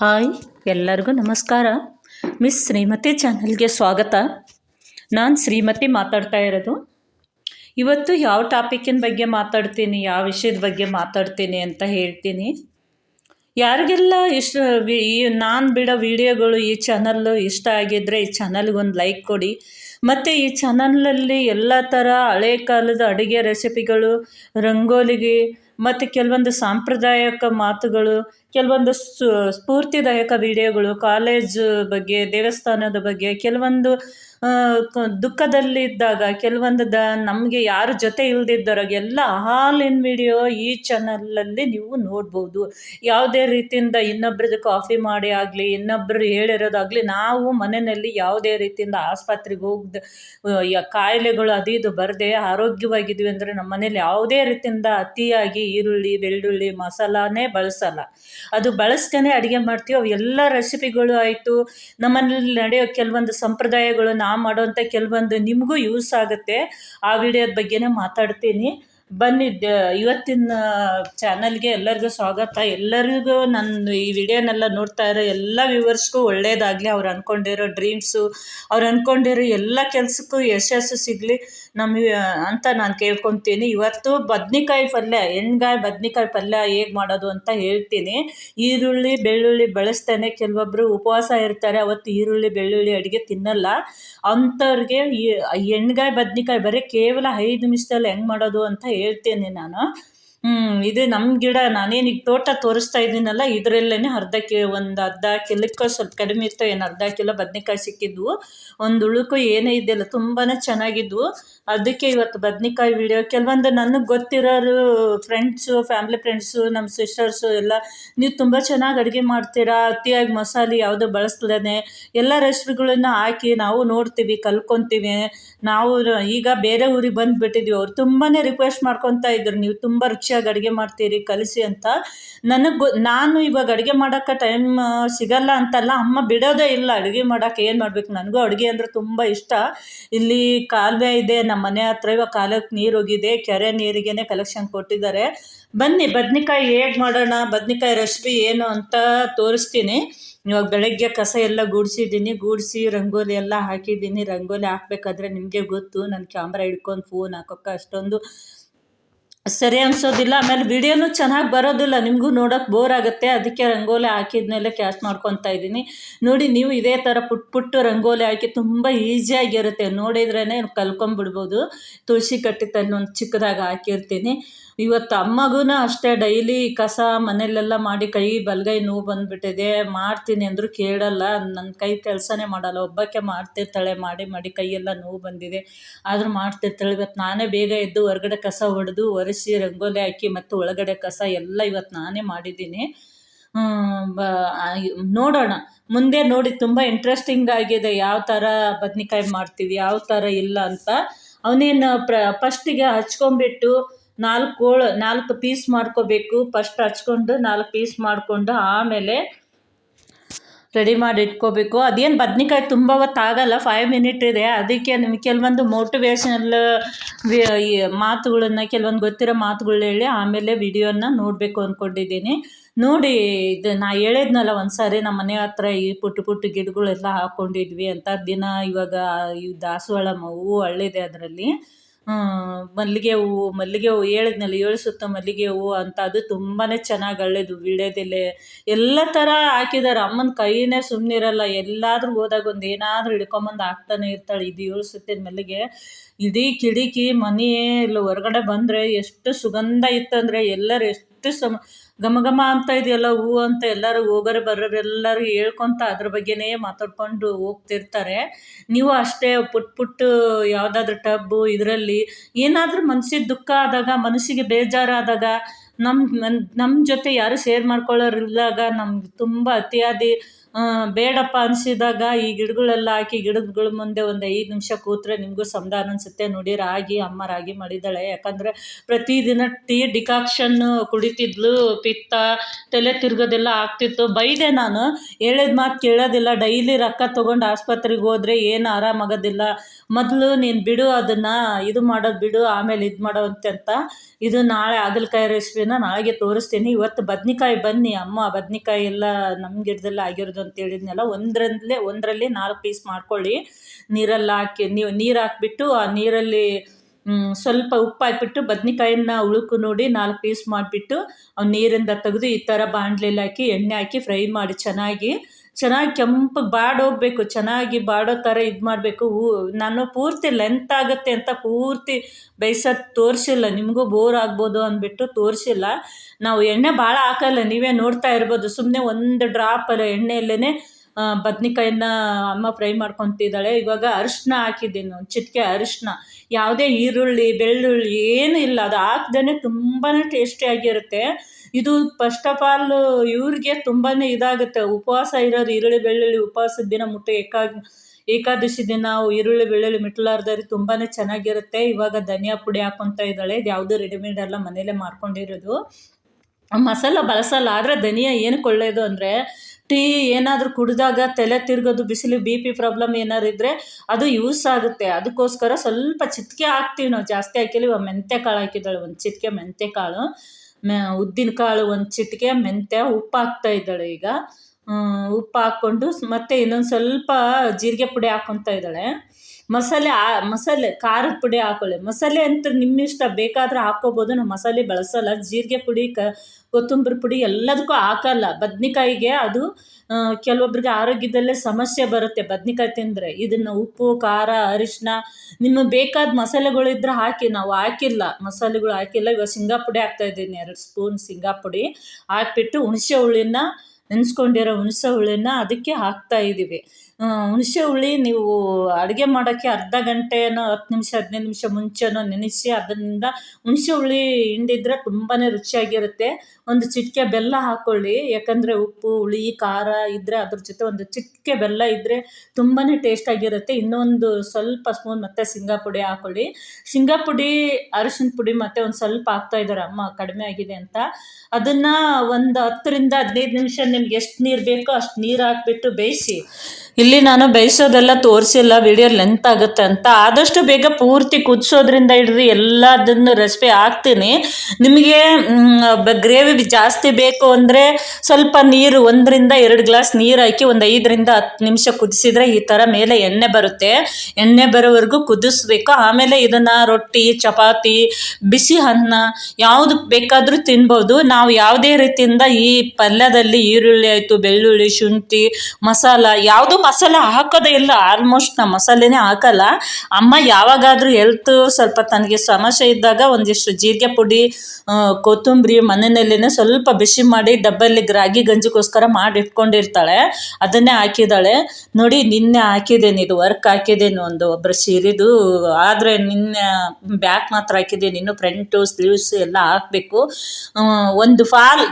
Hi, ಎಲ್ಲರಿಗೂ ನಮಸ್ಕಾರ. Miss Shrimati ಚಾನಲ್ಗೆ ಸ್ವಾಗತ. ನಾನು ಶ್ರೀಮತಿ ಮಾತಾಡ್ತಾ ಇರೋದು. ಇವತ್ತು ಯಾವ ಟಾಪಿಕ್ಕಿನ ಬಗ್ಗೆ ಮಾತಾಡ್ತೀನಿ, ಯಾವ ವಿಷಯದ ಬಗ್ಗೆ ಮಾತಾಡ್ತೀನಿ ಅಂತ ಹೇಳ್ತೀನಿ. ಯಾರಿಗೆಲ್ಲ ಇಷ್ಟ ನಾನು ಬಿಡೋ ವಿಡಿಯೋಗಳು ಈ ಚಾನಲ್ಲು ಇಷ್ಟ ಆಗಿದ್ದರೆ ಈ ಚಾನಲ್ಗೆ ಒಂದು ಲೈಕ್ ಕೊಡಿ. ಮತ್ತು ಈ ಚಾನಲಲ್ಲಿ ಎಲ್ಲ ಥರ ಹಳೆ ಕಾಲದ ಅಡುಗೆ ರೆಸಿಪಿಗಳು, ರಂಗೋಲಿಗೆ, ಮತ್ತು ಕೆಲವೊಂದು ಸಾಂಪ್ರದಾಯಿಕ ಮಾತುಗಳು ಕೆಲವೊಂದು ಸ್ಫೂರ್ತಿದಾಯಕ ವಿಡಿಯೋಗಳು, ಕಾಲೇಜ್ ಬಗ್ಗೆ, ದೇವಸ್ಥಾನದ ಬಗ್ಗೆ, ಕೆಲವೊಂದು ದುಃಖದಲ್ಲಿದ್ದಾಗ, ಕೆಲವೊಂದು ದ, ನಮಗೆ ಯಾರ ಜೊತೆ ಎಲ್ಲ ಇನ್ ವಿಡಿಯೋ ಈ ಚಾನಲಲ್ಲಿ ನೀವು ನೋಡ್ಬೋದು. ಯಾವುದೇ ರೀತಿಯಿಂದ ಇನ್ನೊಬ್ರದ್ದು ಕಾಫಿ ಮಾಡಿ ಆಗಲಿ ಇನ್ನೊಬ್ಬರು ಹೇಳಿರೋದಾಗಲಿ, ನಾವು ಮನೆಯಲ್ಲಿ ಯಾವುದೇ ರೀತಿಯಿಂದ ಆಸ್ಪತ್ರೆಗೆ ಹೋಗ್ದು ಕಾಯಿಲೆಗಳು ಅದು ಇದು ಬರದೆ ಆರೋಗ್ಯವಾಗಿದ್ವಿ ಅಂದರೆ ನಮ್ಮ ಮನೇಲಿ ಯಾವುದೇ ರೀತಿಯಿಂದ ಅತಿಯಾಗಿ ಈರುಳ್ಳಿ, ಬೆಳ್ಳುಳ್ಳಿ ಮಸಾಲಾನೇ ಬಳಸಲ್ಲ. ಅದು ಬಳಸ್ದೇ ಅಡುಗೆ ಮಾಡ್ತೀವಿ ಅವು ಎಲ್ಲ ರೆಸಿಪಿಗಳು ಆಯಿತು. ನಮ್ಮನೇಲಿ ನಡೆಯೋ ಕೆಲವೊಂದು ಸಂಪ್ರದಾಯಗಳು ನಾ ಮಾಡೋವಂಥ ಕೆಲವೊಂದು ನಿಮಗೂ ಯೂಸ್ ಆಗುತ್ತೆ. ಆ ವಿಡಿಯೋದ ಬಗ್ಗೆನೇ ಮಾತಾಡ್ತೀನಿ. ಬಂದಿದ್ದೆ. ಇವತ್ತಿನ ಚಾನಲ್ಗೆ ಎಲ್ಲರಿಗೂ ಸ್ವಾಗತ. ಎಲ್ಲರಿಗೂ ನನ್ನ ಈ ವಿಡಿಯೋನೆಲ್ಲ ನೋಡ್ತಾ ಇರೋ ಎಲ್ಲ ವ್ಯೂವರ್ಸ್ಗೂ ಒಳ್ಳೇದಾಗಲಿ. ಅವ್ರು ಅಂದ್ಕೊಂಡಿರೋ ಡ್ರೀಮ್ಸು, ಅವ್ರು ಅಂದ್ಕೊಂಡಿರೋ ಎಲ್ಲ ಕೆಲಸಕ್ಕೂ ಯಶಸ್ಸು ಸಿಗಲಿ. ನಮ್ಮ ಅಂತ ನಾನು ಕೇಳ್ಕೊತೀನಿ. ಇವತ್ತು ಬದ್ನಿಕಾಯಿ ಪಲ್ಯ, ಎಣ್ಗಾಯಿ ಬದ್ನಿಕಾಯಿ ಪಲ್ಯ ಹೇಗೆ ಮಾಡೋದು ಅಂತ ಹೇಳ್ತೀನಿ. ಈರುಳ್ಳಿ, ಬೆಳ್ಳುಳ್ಳಿ ಬಳಸ್ತೇನೆ. ಕೆಲವೊಬ್ಬರು ಉಪವಾಸ ಇರ್ತಾರೆ. ಅವತ್ತು ಈರುಳ್ಳಿ, ಬೆಳ್ಳುಳ್ಳಿ ಅಡುಗೆ ತಿನ್ನಲ್ಲ. ಅಂಥವ್ರಿಗೆ ಎಣ್ಗಾಯಿ, ಬದ್ನಿಕಾಯಿ ಬರೀ ಕೇವಲ ಐದು ನಿಮಿಷದಲ್ಲಿ ಹೆಂಗೆ ಮಾಡೋದು ಅಂತ ಹೇಳ್ತೇನೆ ನಾನು. ಇದು ನಮ್ಮ ಗಿಡ, ನಾನೇನು ಈಗ ತೋಟ ತೋರಿಸ್ತಾ ಇದ್ದೀನಲ್ಲ ಇದರಲ್ಲೇ ಅರ್ಧ ಕೆ, ಒಂದು ಅರ್ಧ ಕಿಲಕ್ಕೆ, ಸ್ವಲ್ಪ ಕಡಿಮೆ ಇತ್ತು, ಏನು ಅರ್ಧ ಕಿಲೋ ಬದ್ನೆಕಾಯಿ ಸಿಕ್ಕಿದ್ವು. ಒಂದು ಉಳುಕು ಏನೇ ಇದೆಯಲ್ಲ ತುಂಬಾ ಚೆನ್ನಾಗಿದ್ವು. ಅದಕ್ಕೆ ಇವತ್ತು ಬದ್ನೆಕಾಯಿ ವಿಡಿಯೋ ಕೆಲವೊಂದು ನನಗೆ ಗೊತ್ತಿರೋರು ಫ್ರೆಂಡ್ಸು ಫ್ಯಾಮಿಲಿ ಫ್ರೆಂಡ್ಸು ನಮ್ಮ ಸಿಸ್ಟರ್ಸು ಎಲ್ಲ, ನೀವು ತುಂಬ ಚೆನ್ನಾಗಿ ಅಡುಗೆ ಮಾಡ್ತೀರಾ, ಅತಿಯಾಗಿ ಮಸಾಲೆ ಯಾವುದು ಬಳಸ್ಲೇ ಎಲ್ಲ ರೆಸಿಪಿಗಳನ್ನ ಹಾಕಿ ನಾವು ನೋಡ್ತೀವಿ, ಕಲ್ಕೊತೀವಿ. ನಾವು ಈಗ ಬೇರೆ ಊರಿಗೆ ಬಂದುಬಿಟ್ಟಿದ್ವಿ, ಅವ್ರು ತುಂಬಾ ರಿಕ್ವೆಸ್ಟ್ ಮಾಡ್ಕೊತಾ ಇದ್ರು, ನೀವು ತುಂಬ ರುಚಿಯಾಗಿ ಅಡುಗೆ ಮಾಡ್ತೀರಿ, ಕಲಿಸಿ ಅಂತ. ನನಗೆ ನಾನು ಇವಾಗ ಅಡುಗೆ ಮಾಡೋಕ್ಕೆ ಟೈಮ್ ಸಿಗಲ್ಲ ಅಂತಲ್ಲ, ಅಮ್ಮ ಬಿಡೋದೇ ಇಲ್ಲ ಅಡುಗೆ ಮಾಡೋಕ್ಕೆ, ಏನು ಮಾಡಬೇಕು? ನನಗೂ ಅಡುಗೆ ಅಂದರೆ ತುಂಬ ಇಷ್ಟ. ಇಲ್ಲಿ ಕಾಲುವೆ ಇದೆ, ನಮ್ಮ ಮನೆ ಹತ್ರ ಇವಾಗ ಕಾಲಕ್ಕೆ ನೀರು ಹೋಗಿದೆ, ಕೆರೆ ನೀರಿಗೆ ಕಲೆಕ್ಷನ್ ಕೊಟ್ಟಿದ್ದಾರೆ. ಬನ್ನಿ, ಬದ್ನಿಕಾಯಿ ಹೇಗೆ ಮಾಡೋಣ, ಬದ್ನಿಕಾಯಿ ರೆಸಿಪಿ ಏನು ಅಂತ ತೋರಿಸ್ತೀನಿ. ಇವಾಗ ಬೆಳಗ್ಗೆ ಕಸ ಎಲ್ಲ ಗೂಡಿಸಿದ್ದೀನಿ, ಗೂಡಿಸಿ ರಂಗೋಲಿ ಎಲ್ಲ ಹಾಕಿದ್ದೀನಿ. ರಂಗೋಲಿ ಹಾಕ್ಬೇಕಾದ್ರೆ ನಿಮಗೆ ಗೊತ್ತು, ನಾನು ಕ್ಯಾಮ್ರಾ ಹಿಡ್ಕೊಂಡು ಫೋನ್ ಹಾಕೋಕ್ಕೆ ಅಷ್ಟೊಂದು ಸರಿ ಅನ್ಸೋದಿಲ್ಲ. ಆಮೇಲೆ ವಿಡಿಯೋನು ಚೆನ್ನಾಗಿ ಬರೋದಿಲ್ಲ. ನಿಮಗೂ ನೋಡೋಕೆ ಬೋರ್ ಆಗುತ್ತೆ. ಅದಕ್ಕೆ ರಂಗೋಲಿ ಹಾಕಿದ್ಮೇಲೆ ಕ್ಯಾಶ್ ಮಾಡ್ಕೊತಾ ಇದ್ದೀನಿ. ನೋಡಿ, ನೀವು ಇದೇ ಥರ ಪುಟ್ ಪುಟ್ಟು ರಂಗೋಲಿ ಹಾಕಿ ತುಂಬ ಈಸಿಯಾಗಿರುತ್ತೆ ನೋಡಿದ್ರೇ ಕಲ್ಕೊಂಬಿಡ್ಬೋದು. ತುಳಸಿ ಕಟ್ಟಿ ಒಂದು ಚಿಕ್ಕದಾಗಿ ಹಾಕಿರ್ತೀನಿ. ಇವತ್ತು ಅಮ್ಮಗೂ ಅಷ್ಟೇ. ಡೈಲಿ ಕಸ ಮನೆಯಲ್ಲೆಲ್ಲ ಮಾಡಿ ಕೈ, ಬಲಗೈ ನೋವು ಬಂದುಬಿಟ್ಟಿದೆ. ಮಾಡ್ತೀನಿ ಅಂದರೂ ಕೇಳಲ್ಲ. ನನ್ನ ಕೈ ಕೆಲಸನೇ ಮಾಡಲ್ಲ. ಒಬ್ಬಕ್ಕೆ ಮಾಡ್ತಿರ್ತಾಳೆ. ಮಾಡಿ ಮಾಡಿ ಕೈಯೆಲ್ಲ ನೋವು ಬಂದಿದೆ. ಆದರೂ ಮಾಡ್ತಿರ್ತಾಳೆ. ಇವತ್ತು ನಾನೇ ಬೇಗ ಎದ್ದು ಹೊರಗಡೆ ಕಸ ಹೊಡೆದು ಒರೆಸಿ ರಂಗೋಲಿ ಹಾಕಿ ಮತ್ತು ಒಳಗಡೆ ಕಸ ಎಲ್ಲ ಇವತ್ತು ನಾನೇ ಮಾಡಿದ್ದೀನಿ. ನೋಡೋಣ. ಮುಂದೆ ನೋಡಿ ತುಂಬ ಇಂಟ್ರೆಸ್ಟಿಂಗ್ ಆಗಿದೆ. ಯಾವ ಥರ ಬದ್ನಿಕಾಯಿ ಮಾಡ್ತೀವಿ, ಯಾವ ಥರ ಇಲ್ಲ ಅಂತ. ಅವನೇನು, ಪ್ರ ಫಸ್ಟಿಗೆ ಹಚ್ಕೊಂಡ್ಬಿಟ್ಟು ನಾಲ್ಕು ಕೋಳು ನಾಲ್ಕು ಪೀಸ್ ಮಾಡ್ಕೋಬೇಕು. ಫಸ್ಟ್ ಹಚ್ಕೊಂಡು ನಾಲ್ಕು ಪೀಸ್ ಮಾಡಿಕೊಂಡು ಆಮೇಲೆ ರೆಡಿ ಮಾಡಿ ಇಟ್ಕೋಬೇಕು. ಅದೇನು ಬದ್ನಿಕಾಯಿ ತುಂಬ ಹೊತ್ತಾಗಲ್ಲ ಫೈವ್ ಮಿನಿಟ್ ಇದೆ. ಅದಕ್ಕೆ ನಿಮ್ಗೆ ಕೆಲವೊಂದು ಮೋಟಿವೇಶನಲ್ ಮಾತುಗಳನ್ನು, ಕೆಲವೊಂದು ಗೊತ್ತಿರೋ ಮಾತುಗಳು ಹೇಳಿ ಆಮೇಲೆ ವಿಡಿಯೋನ ನೋಡಬೇಕು ಅಂದ್ಕೊಂಡಿದ್ದೀನಿ ನೋಡಿ, ಇದು ನಾ ಹೇಳಿದ್ನಲ್ಲ ಒಂದು ಸಾರಿ ನಮ್ಮ ಮನೆ ಹತ್ರ ಈ ಪುಟ್ಟ ಪುಟ್ಟ ಗಿಡಗಳೆಲ್ಲ ಹಾಕ್ಕೊಂಡಿದ್ವಿ ಅಂತ. ದಿನ ಇವಾಗ ಈ ದಾಸವಾಳ ಹೂವು ಅಳ್ಳಿದೆ ಅದರಲ್ಲಿ. ಮಲ್ಲಿಗೆ ಹೂವು ಮಲ್ಲಿಗೆ ಹೂವು ಹೇಳಿದ್ನಲ್ಲ, ಏಳು ಸುತ್ತ ಮಲ್ಲಿಗೆ ಹೂವು ಅಂತ, ಅದು ತುಂಬಾ ಚೆನ್ನಾಗಿ ಅಳ್ಳಿದ್ವು ವೀಳ್ಯದೆಲೆ. ಎಲ್ಲ ಥರ ಹಾಕಿದ್ದಾರೆ ಅಮ್ಮನ ಕೈಯೇ ಸುಮ್ಮನಿರಲ್ಲ ಎಲ್ಲಾದರೂ ಹೋದಾಗ ಒಂದು ಏನಾದರೂ ಹಿಡ್ಕೊಂಬಂದು ಹಾಕ್ತಾನೆ ಇರ್ತಾಳೆ ಇದು ಏಳು ಸುತ್ತಿನ ಮಲ್ಲಿಗೆ. ಇಡೀ ಕಿಡಿಕಿ ಮನೆ ಇಲ್ಲ ಹೊರಗಡೆ ಬಂದರೆ ಎಷ್ಟು ಸುಗಂಧ ಇತ್ತಂದರೆ ಎಲ್ಲರೂ ಎಷ್ಟು ಸಮ ಘಮ ಘಮ ಅಂತ ಇದೆಯಲ್ಲ, ಹೂ ಅಂತ ಎಲ್ಲರೂ ಹೋಗೋರು ಬರೋರು ಎಲ್ಲರೂ ಹೇಳ್ಕೊತ ಅದ್ರ ಬಗ್ಗೆನೇ ಮಾತಾಡ್ಕೊಂಡು ಹೋಗ್ತಿರ್ತಾರೆ. ನೀವು ಅಷ್ಟೇ ಪುಟ್ಟ ಪುಟ್ಟ ಯಾವುದಾದ್ರೂ ಟಬ್ಬು ಇದರಲ್ಲಿ ಏನಾದರೂ ಮನ್ಸಿಗೆ ದುಃಖ ಆದಾಗ, ಮನಸ್ಸಿಗೆ ಬೇಜಾರಾದಾಗ ನಮ್ಮ ನಮ್ಮ ಜೊತೆ ಯಾರು ಶೇರ್ ಮಾಡ್ಕೊಳ್ಳೋರು ಇಲ್ಲಾಗ ನಮ್ಗೆ ತುಂಬ ಅತಿಯಾದಿ ಬೇಡಪ್ಪ ಅನಿಸಿದಾಗ ಈ ಗಿಡಗಳೆಲ್ಲ ಹಾಕಿ ಗಿಡಗಳ ಮುಂದೆ ಒಂದು ಐದು ನಿಮಿಷ ಕೂತ್ರೆ ನಿಮಗೂ ಸಮಾಧಾನ ಅನಿಸುತ್ತೆ. ನೋಡಿ, ರಾಗಿ ಅಮ್ಮ ರಾಗಿ ಮಾಡಿದ್ದಾಳೆ. ಯಾಕಂದರೆ ಪ್ರತಿದಿನ ಟೀ ಡಿಕಾಕ್ಷನ್ನು ಕುಡಿತಿದ್ಲು, ಪಿತ್ತ, ತಲೆ ತಿರ್ಗೋದೆಲ್ಲ ಆಗ್ತಿತ್ತು. ಬೈದೆ ನಾನು, ಹೇಳಿದ ಮಾತು ಕೇಳೋದಿಲ್ಲ. ಡೈಲಿ ರೊಕ್ಕ ತೊಗೊಂಡು ಆಸ್ಪತ್ರೆಗೆ ಹೋದರೆ ಏನು ಆರಾಮಾಗೋದಿಲ್ಲ ಮೊದಲು ನೀನು ಬಿಡು ಅದನ್ನು, ಇದು ಮಾಡೋದು ಬಿಡು, ಆಮೇಲೆ ಇದು ಮಾಡೋ ಅಂತ. ಇದು ನಾಳೆ ಹಾಗಲಕಾಯಿ ರೆಸಿಪಿ ದಿನ ನಾಳೆಗೆ ತೋರಿಸ್ತೀನಿ. ಇವತ್ತು ಬದ್ನಿಕಾಯಿ ಬನ್ನಿ ಅಮ್ಮ. ಬದ್ನಿಕಾಯಿ ಎಲ್ಲ ನಮ್ಮ ಗಿಡದಲ್ಲಿ ಆಗಿರೋದು ಅಂತ ಹೇಳಿದ್ನೆಲ್ಲ, ಒಂದರಲ್ಲೇ, ಒಂದರಲ್ಲಿ ನಾಲ್ಕು ಪೀಸ್ ಮಾಡ್ಕೊಳ್ಳಿ. ನೀರಲ್ಲಿ ಹಾಕಿ ನೀವು ನೀರು ಹಾಕ್ಬಿಟ್ಟು ಆ ನೀರಲ್ಲಿ ಸ್ವಲ್ಪ ಉಪ್ಪು ಹಾಕಿಬಿಟ್ಟು ಬದ್ನಿಕಾಯಿನ ಉಳುಕು ನೋಡಿ ನಾಲ್ಕು ಪೀಸ್ ಮಾಡಿಬಿಟ್ಟು ನೀರಿಂದ ತೆಗೆದು ಈ ಥರ ಬಾಣಲೆಯಲ್ಲಿ ಹಾಕಿ, ಎಣ್ಣೆ ಹಾಕಿ ಫ್ರೈ ಮಾಡಿ ಚೆನ್ನಾಗಿ ಚೆನ್ನಾಗಿ ಕೆಂಪಗೆ ಬಾಡೋಗ್ಬೇಕು ಚೆನ್ನಾಗಿ ಬಾಡೋ ಥರ ಇದು ಮಾಡಬೇಕು. ಹೂ ನಾನು ಪೂರ್ತಿ ಲೆಂತ್ ಆಗುತ್ತೆ ಅಂತ ಪೂರ್ತಿ ಬೇಯಿಸೋದು ತೋರಿಸಿಲ್ಲ. ನಿಮಗೂ ಬೋರ್ ಆಗ್ಬೋದು ಅಂದ್ಬಿಟ್ಟು ತೋರಿಸಿಲ್ಲ. ನಾವು ಎಣ್ಣೆ ಭಾಳ ಹಾಕಲ್ಲ, ನೀವೇ ನೋಡ್ತಾ ಇರ್ಬೋದು. ಸುಮ್ಮನೆ ಒಂದು ಡ್ರಾಪ್ ಎಣ್ಣೆಯಲ್ಲೇ ಬದ್ನಿಕಾಯಿನ ಅಮ್ಮ ಫ್ರೈ ಮಾಡ್ಕೊತಿದ್ದಾಳೆ. ಇವಾಗ ಅರಿಶಿನ ಹಾಕಿದ್ದೀನಿ ಒಂದು ಚಿಟಿಕೆ ಅರಿಶಿನ ಯಾವುದೇ ಈರುಳ್ಳಿ, ಬೆಳ್ಳುಳ್ಳಿ ಏನೂ ಇಲ್ಲ. ಅದು ಹಾಕ್ದೇ ತುಂಬಾ ಟೇಸ್ಟಿಯಾಗಿರುತ್ತೆ ಇದು ಫಸ್ಟ್ ಆಫ್ ಆಲ್ ಇವ್ರಿಗೆ ತುಂಬಾ ಇದಾಗುತ್ತೆ. ಉಪವಾಸ ಇರೋರು ಈರುಳ್ಳಿ, ಬೆಳ್ಳುಳ್ಳಿ ಉಪವಾಸದ ದಿನ ಮುಟ್ಟೆ ಏಕಾ ಏಕಾದಶಿ ದಿನ ಈರುಳ್ಳಿ, ಬೆಳ್ಳುಳ್ಳಿ ಮಿಟ್ಲಾರ್ದವ್ರಿ ತುಂಬಾ ಚೆನ್ನಾಗಿರುತ್ತೆ. ಇವಾಗ ಧನಿಯಾ ಪುಡಿ ಹಾಕ್ಕೊತಾ ಇದ್ದಾಳೆ. ಇದು ಯಾವುದು ರೆಡಿಮೇಡ್ ಎಲ್ಲ ಮನೇಲೇ ಮಾಡ್ಕೊಂಡಿರೋದು. ಮಸಾಲ ಬಳಸಲ್ಲ, ಆದರೆ ಧನಿಯಾ ಏನಕ್ಕೆ ಒಳ್ಳೆಯದು ಅಂದರೆ ಟೀ ಏನಾದರೂ ಕುಡಿದಾಗ ತಲೆ ತಿರ್ಗೋದು, ಬಿಸಿಲು, ಬಿ ಪಿ ಪ್ರಾಬ್ಲಮ್ ಏನಾದ್ರು ಇದ್ದರೆ ಅದು ಯೂಸ್ ಆಗುತ್ತೆ. ಅದಕ್ಕೋಸ್ಕರ ಸ್ವಲ್ಪ ಚಿಟಿಕೆ ಹಾಕ್ತೀವಿ ನಾವು. ಜಾಸ್ತಿ ಹಾಕಿಲ್ಲ. ಇವಾಗ ಮೆಂತ್ಯ ಕಾಳು ಹಾಕಿದ್ದಾಳೆ. ಒಂದು ಚಿಟಿಕೆ ಮೆಂತ್ಯ ಕಾಳು ಉದ್ದಿನ ಕಾಳು ಒಂದು ಚಿಟಿಕೆ ಮೆಂತ್ಯ ಉಪ್ಪು ಹಾಕ್ತಾ ಇದ್ದಾಳೆ ಈಗ. ಉಪ್ಪು ಹಾಕ್ಕೊಂಡು ಮತ್ತು ಇನ್ನೊಂದು ಸ್ವಲ್ಪ ಜೀರಿಗೆ ಪುಡಿ ಹಾಕ್ಕೊತಾ ಇದ್ದಾಳೆ. ಮಸಾಲೆ ಆ, ಮಸಾಲೆ, ಖಾರದ ಪುಡಿ ಹಾಕೊಳ್ಳಿ. ಮಸಾಲೆ ಅಂತ ನಿಮ್ಮ ಇಷ್ಟ ಬೇಕಾದರೆ ಹಾಕ್ಕೋಬೋದು ನಾವು ಮಸಾಲೆ ಬಳಸಲ್ಲ. ಜೀರಿಗೆ ಪುಡಿ, ಕ, ಕೊತ್ತಂಬರಿ ಪುಡಿ ಎಲ್ಲದಕ್ಕೂ ಹಾಕಲ್ಲ. ಬದ್ನಿಕಾಯಿಗೆ ಅದು ಕೆಲವೊಬ್ರಿಗೆ ಆರೋಗ್ಯದಲ್ಲೇ ಸಮಸ್ಯೆ ಬರುತ್ತೆ ಬದ್ನಿಕಾಯಿ ತಿಂದರೆ. ಇದನ್ನು ಉಪ್ಪು, ಖಾರ ಅರಿಶಿನ ನಿಮ್ಮ ಬೇಕಾದ ಮಸಾಲೆಗಳಿದ್ರೆ ಹಾಕಿ. ನಾವು ಹಾಕಿಲ್ಲ. ಮಸಾಲೆಗಳು ಹಾಕಿಲ್ಲ. ಇವಾಗ ಶೇಂಗಾ ಪುಡಿ ಹಾಕ್ತಾಯಿದ್ದೀನಿ ಎರಡು ಸ್ಪೂನ್ ಶೇಂಗಾ ಪುಡಿ ಹಾಕ್ಬಿಟ್ಟು ಹುಣಸೆ ಹುಳಿನ ನೆನೆಸ್ಕೊಂಡಿರೋ ಹುಣಸೆ ಹುಳಿನ ಅದಕ್ಕೆ ಹಾಕ್ತಾ ಇದ್ದೀವಿ ಹುಣಸೆ ಹುಳಿ ನೀವು ಅಡುಗೆ ಮಾಡೋಕ್ಕೆ ಅರ್ಧ ಗಂಟೆನೋ, ಹತ್ತು ನಿಮಿಷ, ಹದಿನೈದು ನಿಮಿಷ ಮುಂಚೆನೋ ನೆನೆಸಿ ಅದರಿಂದ ಹುಣಸೆ ಹುಳಿ ಹಿಂಡಿದ್ರೆ ತುಂಬಾ ರುಚಿಯಾಗಿರುತ್ತೆ. ಒಂದು ಚಿಟಿಕೆ ಬೆಲ್ಲ ಹಾಕ್ಕೊಳ್ಳಿ ಯಾಕಂದರೆ ಉಪ್ಪು, ಹುಳಿ, ಖಾರ ಇದ್ದರೆ ಅದ್ರ ಜೊತೆ ಒಂದು ಚಿಟಿಕೆ ಬೆಲ್ಲ ಇದ್ದರೆ ತುಂಬಾ ಟೇಸ್ಟಾಗಿರುತ್ತೆ ಇನ್ನೊಂದು ಸ್ವಲ್ಪ ಸ್ಪೂನ್ ಮತ್ತು ಶೇಂಗಾ ಪುಡಿ ಹಾಕ್ಕೊಳ್ಳಿ ಶೇಂಗಾ ಪುಡಿ, ಅರಶಿನ ಪುಡಿ ಮತ್ತೆ ಒಂದು ಸ್ವಲ್ಪ ಹಾಕ್ತಾ ಇದ್ದಾರೆ. ಅಮ್ಮ, ಕಡಿಮೆ ಆಗಿದೆ ಅಂತ. ಅದನ್ನು ಒಂದು ಹತ್ತರಿಂದ ಹದಿನೈದು ನಿಮಿಷ ನಿಮ್ಗೆ ಎಷ್ಟು ನೀರು ಬೇಕೋ ಅಷ್ಟು ನೀರು ಹಾಕ್ಬಿಟ್ಟು ಬೇಯಿಸಿ. ಇಲ್ಲಿ ನಾನು ಬೇಯಿಸೋದೆಲ್ಲ ತೋರಿಸಿಲ್ಲ ವಿಡಿಯೋ ಲೆಂತ್ ಆಗುತ್ತೆ ಅಂತ. ಆದಷ್ಟು ಬೇಗ ಪೂರ್ತಿ ಕುದಿಸೋದ್ರಿಂದ ಹಿಡಿದು ಎಲ್ಲದನ್ನು ರೆಸಿಪಿ ಹಾಕ್ತೀನಿ. ನಿಮಗೆ ಗ್ರೇವಿ ಜಾಸ್ತಿ ಬೇಕು ಅಂದರೆ ಸ್ವಲ್ಪ ನೀರು ಒಂದರಿಂದ ಎರಡು ಗ್ಲಾಸ್ ನೀರು ಹಾಕಿ ಒಂದು ಐದರಿಂದ ಹತ್ತು ನಿಮಿಷ ಕುದಿಸಿದ್ರೆ ಈ ಥರ ಮೇಲೆ ಎಣ್ಣೆ ಬರುತ್ತೆ. ಎಣ್ಣೆ ಬರೋವರೆಗೂ ಕುದಿಸ್ಬೇಕು. ಆಮೇಲೆ ಇದನ್ನು ರೊಟ್ಟಿ, ಚಪಾತಿ, ಬಿಸಿ ಅನ್ನ ಯಾವುದು ಬೇಕಾದರೂ ತಿನ್ಬೋದು. ನಾವು ಯಾವುದೇ ರೀತಿಯಿಂದ ಈ ಪಲ್ಯದಲ್ಲಿ ಈರುಳ್ಳಿ ಆಯಿತು, ಬೆಳ್ಳುಳ್ಳಿ, ಶುಂಠಿ, ಮಸಾಲ ಯಾವುದು ಮಸಾಲ ಹಾಕೋದೇ ಇಲ್ಲ. ಆಲ್ಮೋಸ್ಟ್ ನಾ ಮಸಾಲೆನೇ ಹಾಕಲ್ಲ. ಅಮ್ಮ ಯಾವಾಗಾದರೂ ಹೆಲ್ತ್ ಸ್ವಲ್ಪ ತನಗೆ ಸಮಸ್ಯೆ ಇದ್ದಾಗ ಒಂದಿಷ್ಟು ಜೀರಿಗೆ ಪುಡಿ ಕೊತ್ತಂಬರಿ ಮನೆಯಲ್ಲೇ ಸ್ವಲ್ಪ ಬಿಸಿ ಮಾಡಿ ಡಬ್ಬಲ್ಲಿ ರಾಗಿ ಗಂಜಿಗೋಸ್ಕರ ಮಾಡಿ ಇಟ್ಕೊಂಡಿರ್ತಾಳೆ ಅದನ್ನೇ ಹಾಕಿದ್ದಾಳೆ. ನೋಡಿ, ನಿನ್ನೆ ಹಾಕಿದ್ದೇನೆ. ಇದು ವರ್ಕ್ ಹಾಕಿದ್ದೇನೆ ಒಂದು ಒಬ್ಬರು ಸೀರೆದು. ಆದರೆ ನಿನ್ನೆ ಬ್ಯಾಕ್ ಮಾತ್ರ ಹಾಕಿದ್ದೇನೆ. ಇನ್ನು ಫ್ರಂಟು ಸ್ಲೀವ್ಸ್ ಎಲ್ಲ ಹಾಕಬೇಕು. ಒಂದು ಫಾಲ್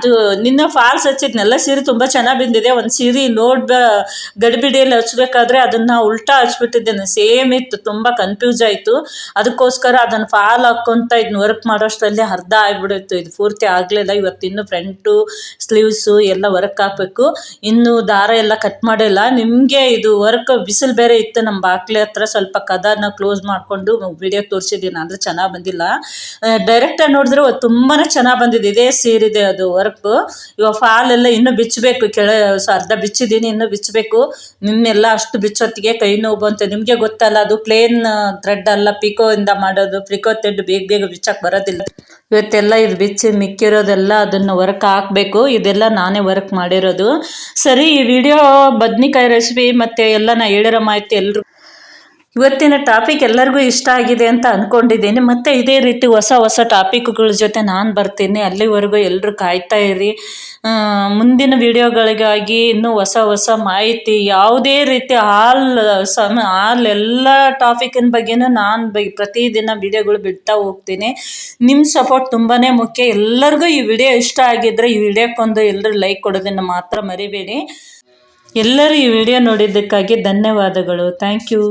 ನಿನ್ನೆ ಫಾಲ್ಸ್ ಹಚ್ಚಿದ್ನೆಲ್ಲ, ಸೀರೆ ತುಂಬ ಚೆನ್ನಾಗಿ ಬಂದಿದೆ. ಒಂದು ಸೀರೆ ನೋಡ್ಬ ಗಡಿಬಿಡಿಯಲ್ಲಿ ಹಚ್ಬೇಕಾದ್ರೆ ಅದನ್ನ ಉಲ್ಟಾ ಹಚ್ಬಿಟ್ಟಿದ್ದೇನೆ ಸೇಮ್ ಇತ್ತು, ತುಂಬ ಕನ್ಫ್ಯೂಸ್ ಆಯಿತು. ಅದಕ್ಕೋಸ್ಕರ ಅದನ್ನ ಫಾಲ್ ಹಾಕ್ಕೊತ ಇದನ್ನ ವರ್ಕ್ ಮಾಡೋಷ್ಟರಲ್ಲಿ ಅರ್ಧ ಆಗ್ಬಿಡುತ್ತೆ ಇದು ಪೂರ್ತಿ ಆಗಲಿಲ್ಲ. ಇವತ್ತು ಇನ್ನು ಫ್ರಂಟು ಸ್ಲೀವ್ಸು ಎಲ್ಲ ವರ್ಕ್ ಹಾಕಬೇಕು. ಇನ್ನು ದಾರ ಎಲ್ಲ ಕಟ್ ಮಾಡಿಲ್ಲ. ನಿಮಗೆ ಇದು ವರ್ಕ್ ಬಿಸಿಲು ಬೇರೆ ಇತ್ತು. ನಮ್ಮ ಬಾಕ್ಲೆ ಹತ್ರ ಸ್ವಲ್ಪ ಕದನ ಕ್ಲೋಸ್ ಮಾಡಿಕೊಂಡು ವಿಡಿಯೋ ತೋರಿಸಿದ್ದೀನಿ. ಅಂದ್ರೆ ಚೆನ್ನಾಗಿ ಬಂದಿಲ್ಲ. ಡೈರೆಕ್ಟಾಗಿ ನೋಡಿದ್ರೆ ತುಂಬಾ ಚೆನ್ನಾಗಿ ಬಂದಿದೆ. ಇದೇ ಸೀರಿದೆ ಅದು ವರ್ಕ್ ಇವಾಗ ಫಾಲ್ ಎಲ್ಲ ಇನ್ನೂ ಬಿಚ್ಚಬೇಕು ಕೆಳ ಅರ್ಧ ಬಿಚ್ಚಿದ್ದೀನಿ, ಇನ್ನೂ ಬಿಚ್ಚಬೇಕು ನಿನ್ನೆಲ್ಲ ಅಷ್ಟು ಬಿಚ್ಚೊತ್ತಿಗೆ ಕೈ ನೋವು ಬಂತು. ನಿಮಗೆ ಗೊತ್ತಲ್ಲ, ಅದು ಪ್ಲೇನ್ ಥ್ರೆಡ್ ಅಲ್ಲ ಪಿಕೋ ಇಂದ ಮಾಡೋದು. ಪಿಕೋ ಥ್ರೆಡ್ ಬೇಗ ಬೇಗ ಬಿಚ್ಚಕ್ಕೆ ಬರೋದಿಲ್ಲ. ಇವತ್ತೆಲ್ಲ ಇದು ಬಿಚ್ಚಿ ಮಿಕ್ಕಿರೋದೆಲ್ಲ ಅದನ್ನು ವರ್ಕ್ ಹಾಕ್ಬೇಕು. ಇದೆಲ್ಲ ನಾನೇ ವರ್ಕ್ ಮಾಡಿರೋದು. ಸರಿ, ಈ ವಿಡಿಯೋ ಬದ್ನಿಕಾಯಿ ರೆಸಿಪಿ ಮತ್ತು ಎಲ್ಲ ನಾ ಹೇಳಿರೋ ಮಾಹಿತಿ ಎಲ್ಲರೂ ಇವತ್ತಿನ ಟಾಪಿಕ್ ಎಲ್ಲರಿಗೂ ಇಷ್ಟ ಆಗಿದೆ ಅಂತ ಅಂದ್ಕೊಂಡಿದ್ದೀನಿ ಮತ್ತು ಇದೇ ರೀತಿ ಹೊಸ ಹೊಸ ಟಾಪಿಕ್ಗಳ ಜೊತೆ ನಾನು ಬರ್ತೀನಿ. ಅಲ್ಲಿವರೆಗೂ ಎಲ್ಲರೂ ಕಾಯ್ತಾ ಇರಿ. ಮುಂದಿನ ವಿಡಿಯೋಗಳಿಗಾಗಿ ಇನ್ನೂ ಹೊಸ ಹೊಸ ಮಾಹಿತಿ, ಯಾವುದೇ ರೀತಿ ಆಲ್ ಸಮ ಆಲ್ ಎಲ್ಲ ಟಾಪಿಕಿನ ಬಗ್ಗೆನೂ ನಾನು ಬೈ, ಪ್ರತಿದಿನ ವಿಡಿಯೋಗಳು ಬಿಡ್ತಾ ಹೋಗ್ತೀನಿ. ನಿಮ್ಮ ಸಪೋರ್ಟ್ ತುಂಬಾ ಮುಖ್ಯ. ಎಲ್ಲರಿಗೂ ಈ ವಿಡಿಯೋ ಇಷ್ಟ ಆಗಿದ್ದರೆ ಈ ವಿಡಿಯೋಕ್ಕೊಂದು ಎಲ್ಲರೂ ಲೈಕ್ ಕೊಡೋದನ್ನು ಮಾತ್ರ ಮರಿಬೇಡಿ. ಎಲ್ಲರೂ ಈ ವಿಡಿಯೋ ನೋಡಿದ್ದಕ್ಕಾಗಿ ಧನ್ಯವಾದಗಳು. Thank you.